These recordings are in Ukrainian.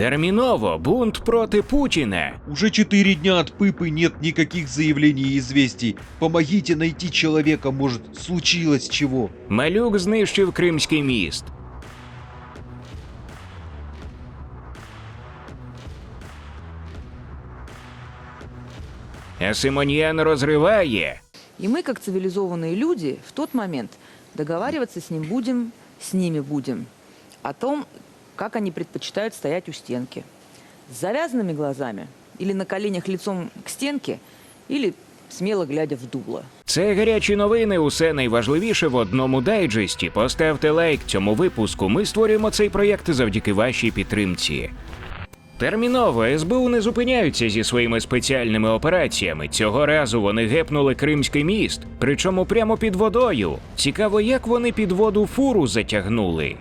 Терміново бунт проти Путіна. Уже четыре дня от Пыпы нет никаких заявлений и известий. Помогите найти человека, может, случилось чего. Малюк знищив Кримський міст. А Симоньян розриває. И мы, как цивилизованные люди, в тот момент договариваться с ним будем, с ними будем, о том, как они предпочитают стоять у стенки. С завязанными глазами или на коленях лицом к стенке, или смело глядя в дуло. Це гарячі новини. Усе найважливіше в одному дайджесті. Поставте лайк цьому випуску. Ми створюємо цей проєкт завдяки вашій підтримці. Терміново СБУ не зупиняються зі своїми спеціальними операціями. Цього разу вони гепнули Кримський міст, причому прямо під водою. Цікаво, як вони під воду фуру затягнули.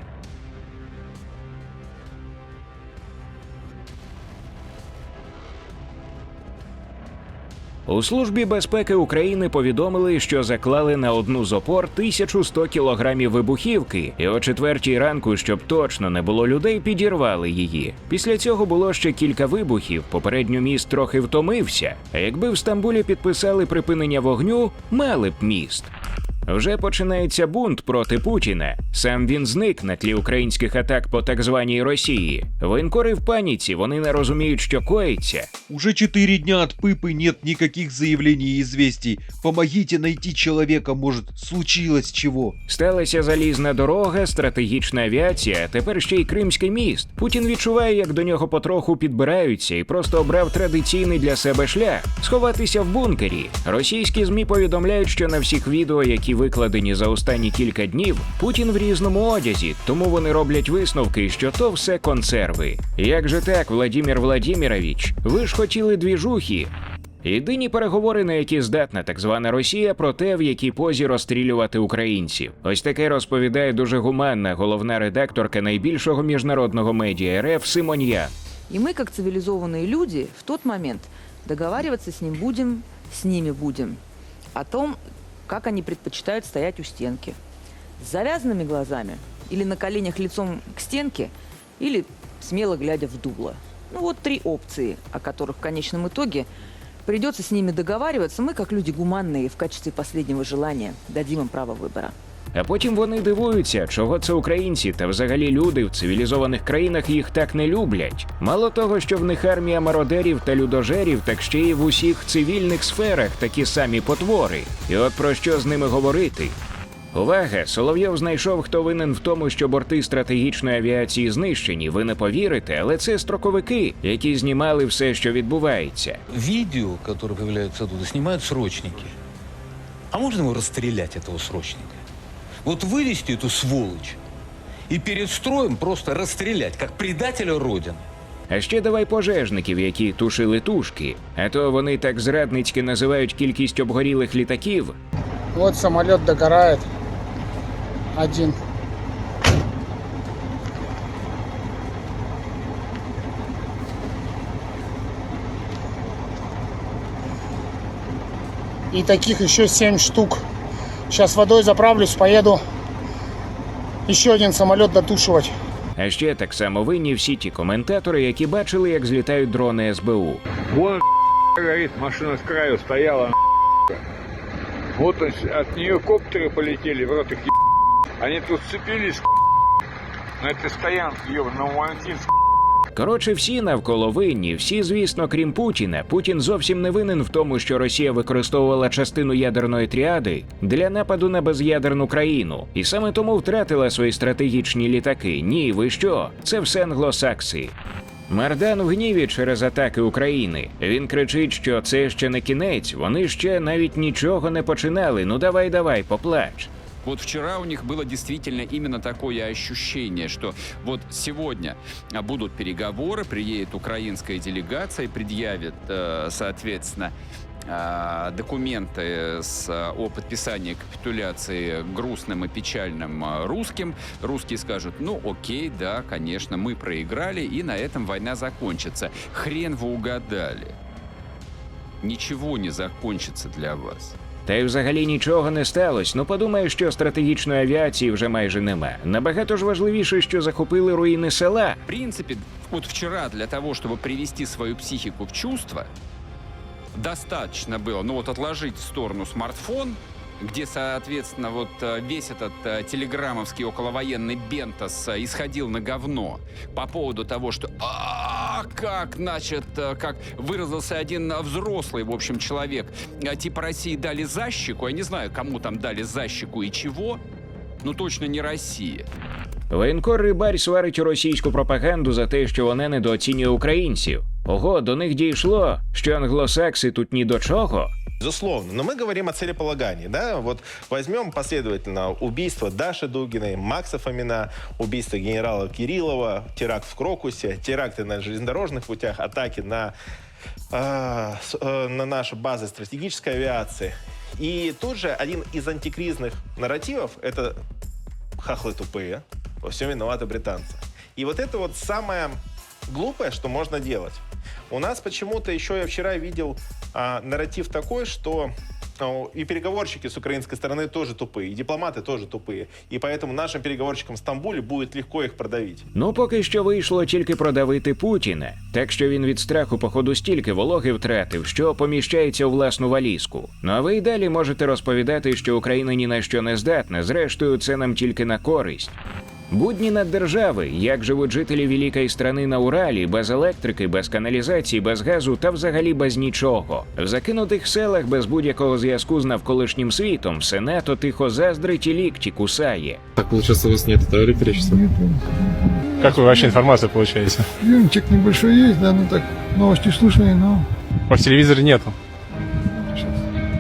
У службі безпеки України повідомили, що заклали на одну з опор 1100 кілограмів вибухівки, і о четвертій ранку, щоб точно не було людей, підірвали її. Після цього було ще кілька вибухів. Попередньо міст трохи втомився. А якби в Стамбулі підписали припинення вогню, мали б міст. Вже починається бунт проти Путіна. Сам він зник на тлі українських атак по так званій Росії. Воєнкори в паніці, вони не розуміють, що коїться. Уже четыре дня от Пыпы нет никаких заявлений и известий. Помогите найти человека, может, случилось чего. Сталася залізна дорога, стратегічна авіація, а тепер ще й Кримський міст. Путін відчуває, як до нього потроху підбираються, і просто обрав традиційний для себе шлях сховатися в бункері. Російські змі повідомляють, що на всіх відео, які викладені за останні кілька днів, Путін в різному одязі, тому вони роблять висновки, що то все консерви. Як же так, Владімір Владімірович? Ви ж хотіли двіжухи, Єдині переговори, на які здатна так звана Росія, про те, в якій позі розстрілювати українців. Ось таке розповідає дуже гуманна головна редакторка найбільшого міжнародного медіа РФ Симоньян. И мы, как цивилизованные люди, в тот момент договариваться с ним будем, с ними будем, о том, как они предпочитают стоять у стенки. С завязанными глазами или на коленях лицом к стенке, или смело глядя в дуло. Ну вот три опции, о которых в конечном итоге придется с ними договариваться. Мы, как люди гуманные, в качестве последнего желания дадим им право выбора. А потім вони дивуються, чого це українці та взагалі люди в цивілізованих країнах їх так не люблять. Мало того, що в них армія мародерів та людожерів, так ще й в усіх цивільних сферах такі самі потвори. І от про що з ними говорити? Увага! Соловйов знайшов, хто винен в тому, що борти стратегічної авіації знищені. Ви не повірите, але це строковики, які знімали все, що відбувається. Видео, которое появляется оттуда, снимают срочники. А можно его расстрелять, этого срочника? Вот вывести эту сволочь и перед строем просто расстрелять, как предателя Родины. А ще давай пожежників, які тушили тушки. А то вони так зрадницьки називають кількість обгорілих літаків. Вот самолет догорает. Один. И таких еще семь штук. Сейчас водой заправлюсь, поеду еще один самолет дотушивать. А ще так само винні всі ті коментатори, які бачили, як злітають дрони СБУ. Вон горит, машина с краю стояла. Вот он, от нее коптеры полетели, в рот их Они тут сцепились на этой стоянке, ёб, на Валентинск. Коротше, всі навколо винні, всі, звісно, крім Путіна. Путін зовсім не винен в тому, що Росія використовувала частину ядерної тріади для нападу на без'ядерну країну, і саме тому втратила свої стратегічні літаки. Ні, ви що? Це все англосакси. Мардан в гніві через атаки України. Він кричить, що це ще не кінець. Вони ще навіть нічого не починали. Ну давай, давай, поплач. Вот вчера у них было действительно именно такое ощущение, что вот сегодня а, будут переговоры, приедет украинская делегация, предъявит, э, соответственно, а, документы с, а, о подписании капитуляции грустным и печальным русским. Русские скажут, ну окей, да, конечно, мы проиграли, и на этом война закончится. Хрен вы угадали. Ничего не закончится для вас. Та й взагалі нічого не сталося. Ну подумай, що стратегічної авіації вже майже нема. Набагато ж важливіше, що захопили руїни села. В принципе, вот вчера для того, чтобы привести свою психику в чувство, достаточно было, ну вот отложить в сторону смартфон, где, соответственно, вот э, весь этот э, телеграммовский околовоенный бентос э, исходил на говно по поводу того, что «А, как, значит, э, как выразился один э, взрослый, в общем, человек, э, типа России дали защику, я не знаю, кому там дали защику и чего, ну точно не России. Воєнкор Рибарь сварить російську пропаганду за те, що вона недооцінює українців. Ого, до них дійшло, що англосакси тут ні до чого. Безусловно, но мы говорим о целеполагании, да, вот возьмем последовательно убийство Даши Дугиной, Макса Фомина, убийство генерала Кириллова, теракт в Крокусе, теракты на железнодорожных путях, атаки на, с- э, на наши базы стратегической авиации. И тут же один из антикризных нарративов – это хахлы тупые, во всем виноваты британцы. И вот это вот самое глупое, что можно делать. У нас почему-то еще я вчера видел а, нарратив такой, что а, и переговорщики с украинской стороны тоже тупые, и дипломаты тоже тупые. И поэтому нашим переговорщикам в Стамбуле будет легко их продавить. Ну, поки що вийшло тільки продавити Путіна, так що він від страху, походу, стільки вологи втратив, що поміщається у власну валізку. Ну а ви й далі можете розповідати, що Україна ні на що не здатна. Зрештою, це нам тільки на користь. Будні наддержави, як живуть жителі великої страни на Уралі, без електрики, без каналізації, без газу та взагалі без нічого. В закинутих селах без будь-якого зв'язку з навколишнім світом все нато тихо заздрить і лікті кусає. Так, получается, у вас нет этого электричества? Как вы вообще информацию получаете? Приемчик небольшой есть, да, ну так, новости слушаю, но По телевизоре нету.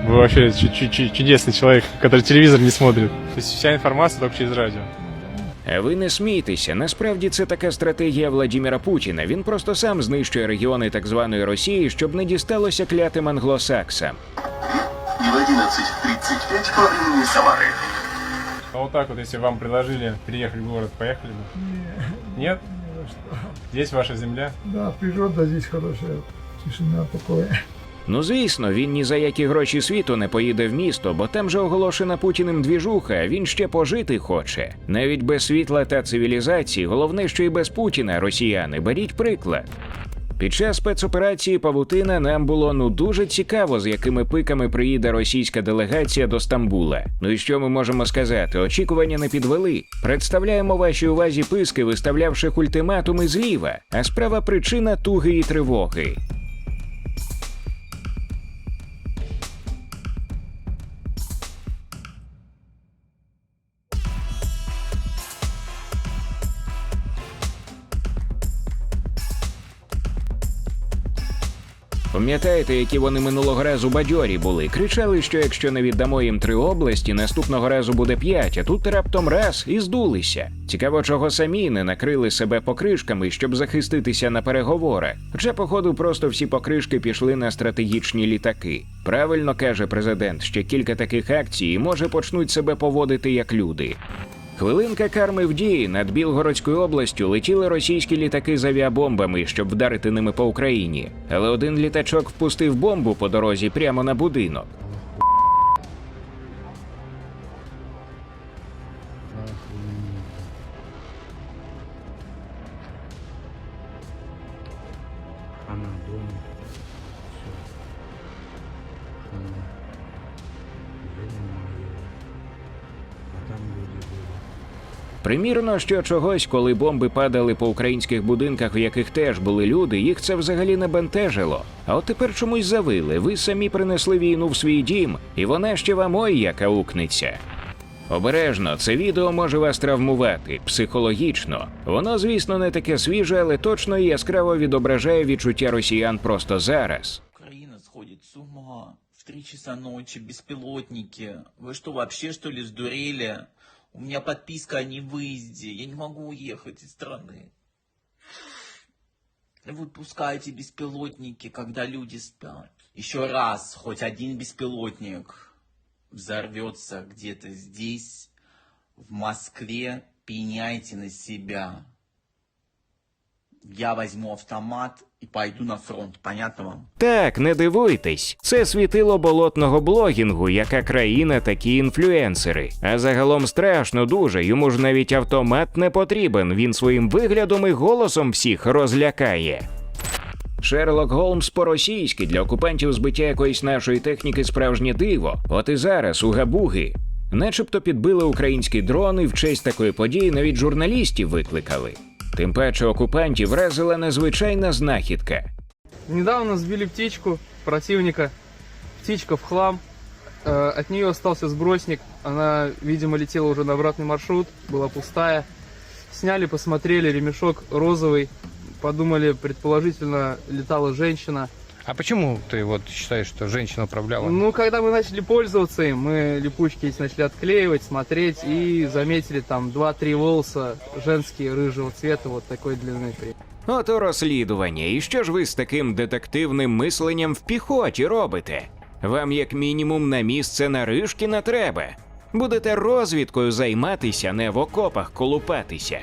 Вы вообще чу- чу- чу- чудесный человек, который телевизор не смотрит. То есть вся информация только через радио. А ви не смійтеся. Насправді це така стратегія Владіміра Путіна. Він просто сам знищує регіони так званої Росії, щоб не дісталося клятим англосаксам. И в 11.35 по времени Самары. А вот так вот, если вам предложили переехать в город, поехали бы? Нет? Здесь ваша земля? да, природа здесь хорошая, тишина, покой. Ну звісно, він ні за які гроші світу не поїде в місто, бо там же оголошена Путіним двіжуха, він ще пожити хоче. Навіть без світла та цивілізації, головне, що і без Путіна, росіяни, беріть приклад. Під час спецоперації Павутина нам було ну дуже цікаво, з якими пиками приїде російська делегація до Стамбула. Ну і що ми можемо сказати? Очікування не підвели. Представляємо вашій увазі писки, виставлявших ультиматуми зліва, а справа причина туги і тривоги. Пам'ятаєте, які вони минулого разу бадьорі були? Кричали, що якщо не віддамо їм три області, наступного разу буде п'ять, а тут раптом раз і здулися. Цікаво, чого самі не накрили себе покришками, щоб захиститися на переговорах. Хоча, походу, просто всі покришки пішли на стратегічні літаки. Правильно каже президент, ще кілька таких акцій може почнуть себе поводити як люди. Хвилинка карми в дії над Білгородською областю летіли російські літаки з авіабомбами, щоб вдарити ними по Україні. Але один літачок впустив бомбу по дорозі прямо на будинок. Примірно, що чогось, коли бомби падали по українських будинках, в яких теж були люди, їх це взагалі не бентежило. А от тепер чомусь завили. Ви самі принесли війну в свій дім, і вона ще вам ой яка укнеться. Обережно, це відео може вас травмувати психологічно. Воно, звісно, не таке свіже, але точно і яскраво відображає відчуття росіян просто зараз. Украина сходит с ума. В три часа ночи беспилотники. Вы что, вообще что ли сдурели? У меня подписка о невыезде. Я не могу уехать из страны. Вы пускаете беспилотники, когда люди спят. Еще раз, хоть один беспилотник взорвется где-то здесь, в Москве, пеняйте на себя. Я возьму автомат и пойду на фронт. Понятно вам? Так, не дивуйтесь, це світило болотного блогінгу, яка країна, такі інфлюенсери. А загалом страшно дуже, йому ж навіть автомат не потрібен. Він своїм виглядом і голосом всіх розлякає. Шерлок Голмс по-російськи для окупантів збиття якоїсь нашої техніки справжнє диво. От і зараз у Габуги. Начебто підбили українські дрони в честь такої події навіть журналістів викликали. Тим паче окупантів вразила незвичайна знахідка. Недавно сбили птичку противника. Птичка в хлам. Э, От нее остался сбросник. Она, видимо, летела уже на обратный маршрут. Была пустая. Сняли, посмотрели. Ремешок розовый. Подумали, предположительно, летала женщина. А почему ты вот считаешь, что женщина управляла? Ну, когда мы начали пользоваться им, мы липучки эти начали отклеивать, смотреть и заметили там 2-3 волоса женские рыжего цвета вот такой длины. Ото розслідування. І що ж ви з таким детективним мисленням в піхоті робите? Вам як мінімум на місце Наришкіна треба. Будете розвідкою займатися, не в окопах колупатися.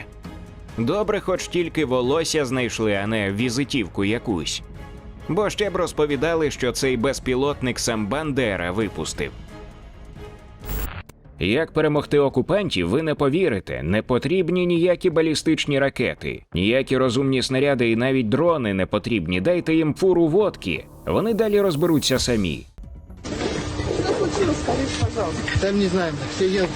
Добре, хоч тільки волосся знайшли, а не візитівку якусь. Бо ще б розповідали, що цей безпілотник сам Бандера випустив. Як перемогти окупантів, ви не повірите. Не потрібні ніякі балістичні ракети, ніякі розумні снаряди і навіть дрони не потрібні. Дайте їм фуру водки. Вони далі розберуться самі. Там не знаем, все едут,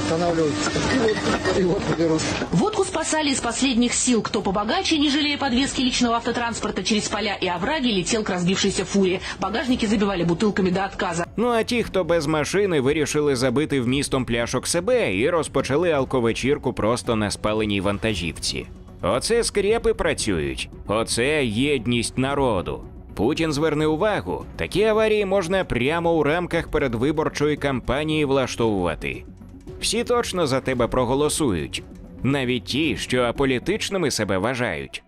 останавливаются. И вот, и вот берут. Водку спасали из последних сил. Кто побогаче, не жалея подвески личного автотранспорта через поля и овраги, летел к разбившейся фуре. Багажники забивали бутылками до отказа. Ну а ті, хто без машини, вирішили забити вмістом пляшок себе і розпочали алковечірку просто на спаленій вантажівці. Оце скрепи працюють, оце єдність народу. Путін зверне увагу, такі аварії можна прямо у рамках передвиборчої кампанії влаштовувати Всі точно за тебе проголосують, навіть ті, що аполітичними себе вважають.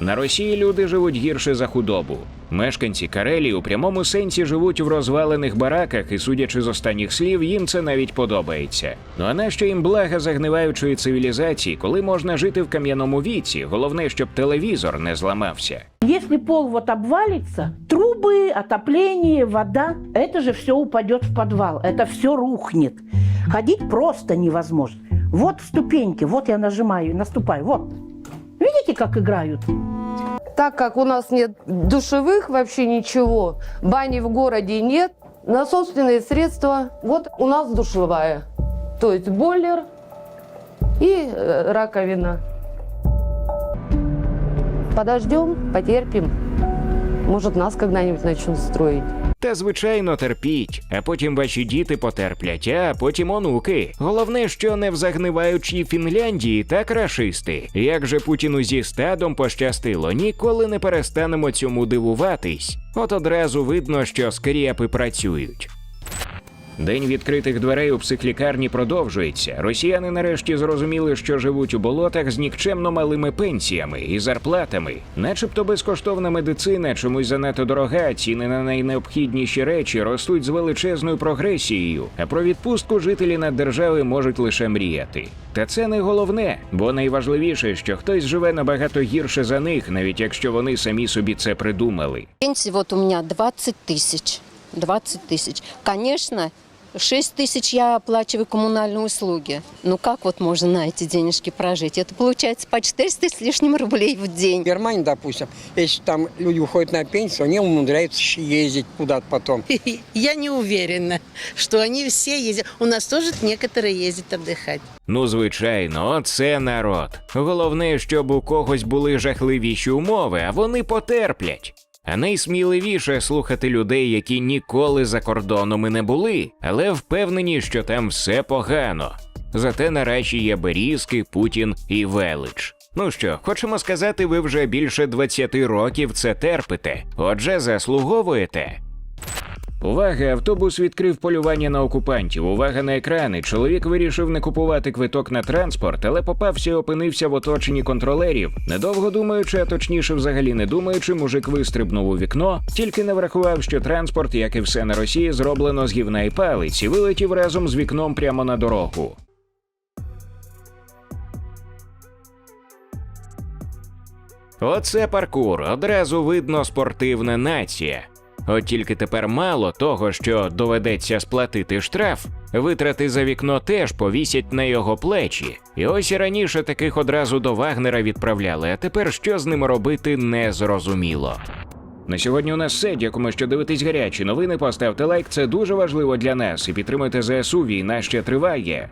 На Росії люди живуть гірше за худобу. Мешканці Карелії у прямому сенсі живуть в розвалених бараках, і, судячи з останніх слів, їм це навіть подобається. Ну а нащо їм блага загниваючої цивілізації, коли можна жити в кам'яному віці? Головне, щоб телевізор не зламався. Если пол вот обвалится, трубы, отопление, вода, это же все упадет в подвал, это все рухнет. Ходить просто невозможно. Вот ступеньки, вот я нажимаю, наступаю, вот. Видите, как играют? Так как у нас нет душевых вообще ничего, бани в городе нет, на собственные средства, вот у нас душевая. То есть бойлер и э, раковина. Подождем, потерпим. Может, нас когда-нибудь начнут строить. Та звичайно терпіть, а потім ваші діти потерплять, а потім онуки. Головне, що не в загниваючій Фінляндії так рашисти. Як же Путіну зі стадом пощастило, ніколи не перестанемо цьому дивуватись. От одразу видно, що скрєпи працюють. День відкритих дверей у психлікарні продовжується. Росіяни нарешті зрозуміли, що живуть у болотах з нікчемно малими пенсіями і зарплатами, начебто безкоштовна медицина чомусь занадто дорога, ціни на найнеобхідніші речі ростуть з величезною прогресією. А про відпустку жителі наддержави можуть лише мріяти. Та це не головне, бо найважливіше, що хтось живе набагато гірше за них, навіть якщо вони самі собі це придумали. Пенсия вот у меня 20 тысяч. 20 тысяч. Конечно, 6 тысяч я оплачиваю коммунальные услуги. Ну как вот можно на эти денежки прожить? Это получается по 400 с лишним рублей в день. В Германии, допустим, если там люди уходят на пенсию, они умудряются еще ездить куда-то потом. Я не уверена, что они все ездят. У нас тоже некоторые ездят отдыхать. Ну, звичайно, оце народ. Головне, щоб у когось були жахливіші умови, а вони потерплять. А найсміливіше слухати людей, які ніколи за кордоном і не були, але впевнені, що там все погано. Зате наразі є Берізки, Путін і Велич. Ну що, хочемо сказати, ви вже більше 20 років це терпите, отже, заслуговуєте. Увага! Автобус відкрив полювання на окупантів. Увага на екрани. Чоловік вирішив не купувати квиток на транспорт, але попався і опинився в оточенні контролерів. Недовго думаючи, а точніше, взагалі не думаючи, мужик вистрибнув у вікно, тільки не врахував, що транспорт, як і все на Росії, зроблено з гівна і палиць, і вилетів разом з вікном прямо на дорогу. Оце паркур, одразу видно спортивна нація. От тільки тепер мало того, що доведеться сплатити штраф, витрати за вікно теж повісять на його плечі. І ось і раніше таких одразу до Вагнера відправляли, а тепер що з ними робити незрозуміло. На сьогодні у нас все. Дякуємо, що дивитесь гарячі новини. Поставте лайк, це дуже важливо для нас. І підтримуйте ЗСУ. Війна ще триває.